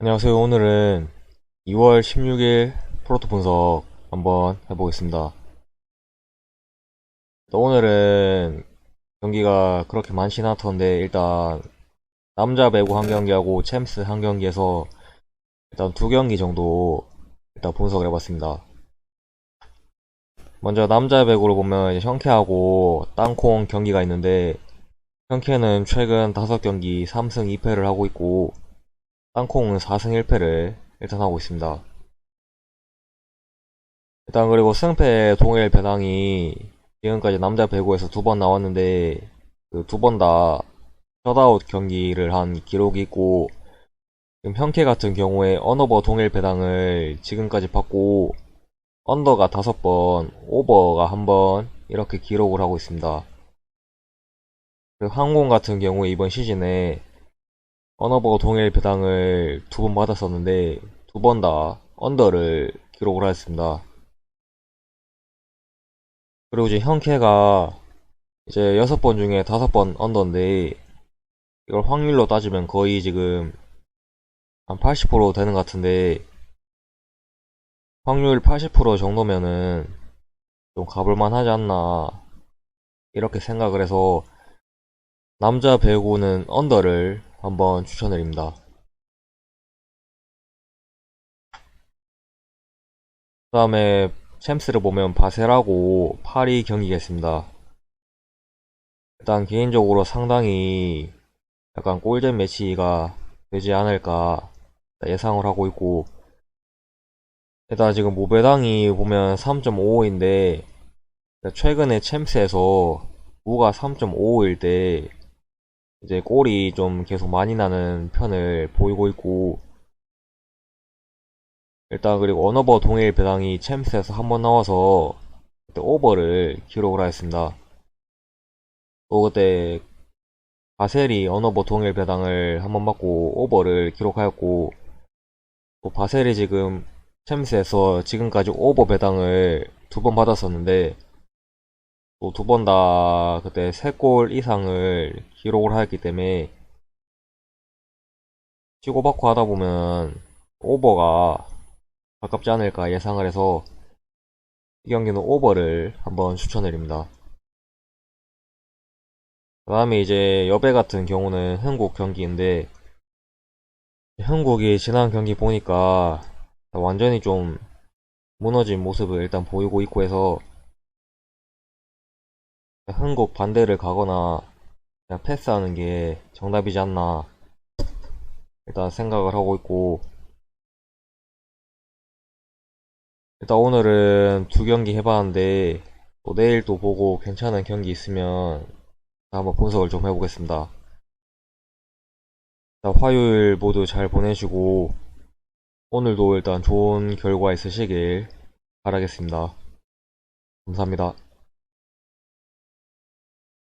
안녕하세요. 오늘은 2월 16일 프로토 분석 한번 해보겠습니다. 또 오늘은 경기가 그렇게 많진 않던데 일단 남자 배구 한 경기하고 챔스 한 경기에서 일단 두 경기 정도 일단 분석을 해봤습니다. 먼저 남자 배구를 보면 형캐하고 땅콩 경기가 있는데 형캐는 최근 5경기 3승 2패를 하고 있고 땅콩은 4승 1패를 일단 하고 있습니다. 일단 그리고 승패 동일 배당이 지금까지 남자 배구에서 두 번 나왔는데 그 두 번 다 셧아웃 경기를 한 기록이 있고 지금 형캐 같은 경우에 언어버 동일 배당을 지금까지 받고 언더가 다섯 번, 오버가 한 번 이렇게 기록을 하고 있습니다. 그 항공 같은 경우에 이번 시즌에 언어버 동일 배당을 두 번 받았었는데 두 번 다 언더를 기록을 하였습니다. 그리고 이제 형캐가 이제 여섯 번 중에 다섯 번 언더인데 이걸 확률로 따지면 거의 지금 한 80% 되는 것 같은데 확률 80% 정도면은 좀 가볼만 하지 않나 이렇게 생각을 해서 남자 배구는 언더를 한번 추천드립니다. 그 다음에 챔스를 보면 바셀하고 파리 경기가 있습니다. 일단 개인적으로 상당히 약간 꿀잼 매치가 되지 않을까 예상을 하고 있고 일단 지금 모배당이 보면 3.55인데 최근에 챔스에서 무가 3.55일 때 이제 골이 좀 계속 많이 나는 편을 보이고 있고 일단 그리고 언어버 동일 배당이 챔스에서 한 번 나와서 그때 오버를 기록을 하였습니다. 또 그때 바셀이 언어버 동일 배당을 한 번 받고 오버를 기록하였고 또 바셀이 지금 챔스에서 지금까지 오버 배당을 두 번 받았었는데 또 두 번 다 그때 세 골 이상을 기록을 하였기 때문에 치고받고 하다 보면 오버가 가깝지 않을까 예상을 해서 이 경기는 오버를 한번 추천드립니다. 그 다음에 이제 여배 같은 경우는 흥국 경기인데 흥국이 지난 경기 보니까 완전히 좀 무너진 모습을 일단 보이고 있고 해서 흥국 반대를 가거나 그냥 패스하는 게 정답이지 않나 일단 생각을 하고 있고 일단 오늘은 두 경기 해봤는데 또 내일 또 보고 괜찮은 경기 있으면 한번 분석을 좀 해보겠습니다. 화요일 모두 잘 보내시고 오늘도 일단 좋은 결과 있으시길 바라겠습니다. 감사합니다.